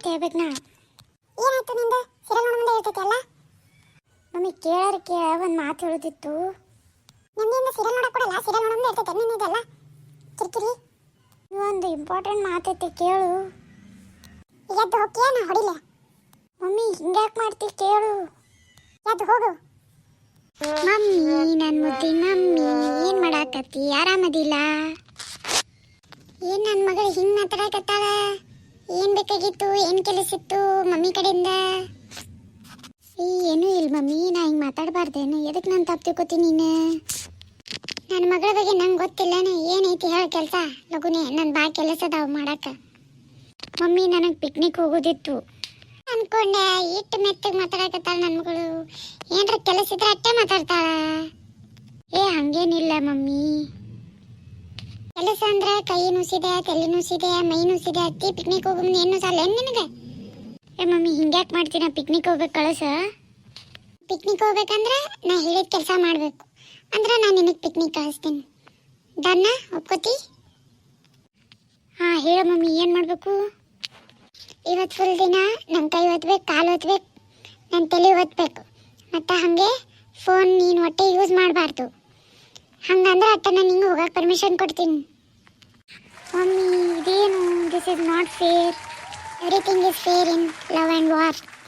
ಮಾತು ಹೇಳ್ಬೇಕು ನಾ ಏನಾಯ್ತು ನಿಂದ? ಸೀರಿಯಲ್ ನೋಡೋ ಮುಂದೆ ಇರ್ತೈತಿ ಅಲ್ಲ? ಮಮ್ಮಿ, ಕೇಳಾರ ಕೇಳ ಒಂದು ಮಾತು ಹೇಳುತ್ತಿತ್ತು ನಿಮ್ಮಿಂದ ಸೀರಿಯಲ್ ನೋಡಕ್ ಕೊಡಲ್ಲ ಸೀರಿಯಲ್ ನೋಡೋ ಮುಂದೆ ಇರ್ತೈತಿ ನಿನ್ನಿದೆಲ್ಲ ಕಿರಿಕಿರಿ. ಒಂದು ಇಂಪಾರ್ಟೆಂಟ್ ಮಾತೈತೆ ಕೇಳು. ಎದ್ದು ಹೋಗ್ತೀಯ ನಾ ಹೊಡಿಲೆ? ಮಮ್ಮಿ, ಹಿಂಗ್ಯಾಕೆ ಮಾಡ್ತಿ ಕೇಳು. ಎದ್ದು ಹೋಗು. ಮಮ್ಮಿ ನನ್ನ ಮುದ್ದಿ ಮಮ್ಮಿ, ಏನು ಮಾಡಾಕತ್ತಿ? ಆರಾಮದಿಲ್ಲ? ಏನ್ ನನ್ನ ಮಗಳು ಹಿಂಗೆ ಮಾತಾಡಕತ್ತಾಳ? ಏನ್ ಬೇಕಾಗಿತ್ತು, ಏನ್ ಕೆಲಸಿತ್ತು ಮಮ್ಮಿ ಕಡೆಯಿಂದ? ಏನು ಇಲ್ಲ ಮಮ್ಮಿ, ನಾ ಹಿಂಗೆ ಮಾತಾಡಬಾರ್ದೇನು. ಎದಕ್ಕೆ ನಾನು ತಪ್ಪು ತಿಳ್ಕೊತೀನಿ ನೀನು? ನನ್ನ ಮಗಳ ಬಗ್ಗೆ ನಂಗೆ ಗೊತ್ತಿಲ್ಲನೇ ಏನೈತಿ ಹೇಳ ಕೆಲಸ, ಲಗುನೇ. ನನ್ನ ಬಾ ಕೆಲಸ ಅದಾವ ಮಾಡಕ್ಕೆ ಮಮ್ಮಿ, ನನಗೆ ಪಿಕ್ನಿಕ್ ಹೋಗೋದಿತ್ತು. ಅನ್ಕೊಂಡೆ ಇಟ್ಟು ಮೆತ್ತಗೆ ಮಾತಾಡಕತ್ತಾಳ ನನ್ನ ಮಗಳು. ಏನ್ರ ಕೆಲಸ ಇದ್ರೆ ಅಟ್ಟೆ ಮಾತಾಡ್ತಾಳ. ಏ, ಹಂಗೇನಿಲ್ಲ ಮಮ್ಮಿ. ಕೆಲಸ ಸಾಂದ್ರ? ಕೈ ನುಸಿದೆ, ತಲೆ ನುಸಿದೆ, ಮೈ ನುಸಿದೆ, ಅತ್ತಿ ಪಿಕ್ನಿಕ್ ಹೋಗಮ್ ಏನು ಸಾಲ? ಏನ್ ನಿನಗೆ? ಏ ಮಮ್ಮಿ, ಹಿಂಗ್ಯಾಕೆ ಮಾಡ್ತೀನ ಪಿಕ್ನಿಕ್ ಹೋಗ್ಬೇಕು ಕಳಸ? ಪಿಕ್ನಿಕ್ ಹೋಗ್ಬೇಕಂದ್ರೆ ನಾ ಹೇಳಿದ ಕೆಲಸ ಮಾಡಬೇಕು. ಅಂದ್ರೆ ನಾನು ನಿನಗೆ ಪಿಕ್ನಿಕ್ ಕಳಿಸ್ತೀನಿ. ದನ್ನ ಒಪ್ಕೋತಿ? ಹಾಂ, ಹೇಳು ಮಮ್ಮಿ, ಏನು ಮಾಡಬೇಕು? ಇವತ್ತು ಫುಲ್ ದಿನ ನನ್ನ ಕೈ ಒತ್ತಬೇಕು ಕಾಲು ಒತ್ಬೇಕು ನನ್ನ ತಲೆ ಒತ್ತಬೇಕು ಮತ್ತು ಹಾಗೆ ಫೋನ್ ನೀನು ಒಟ್ಟೆ ಯೂಸ್ ಮಾಡಬಾರ್ದು. ಹಂಗಂದ್ರೆ ಅತ್ತ ನಾನು ಹಿಂಗೆ ಹೋಗಕ್ಕೆ ಪರ್ಮಿಷನ್ ಕೊಡ್ತೀನಿ. Mommy, Renu, this is not fair. Everything is fair in love and war.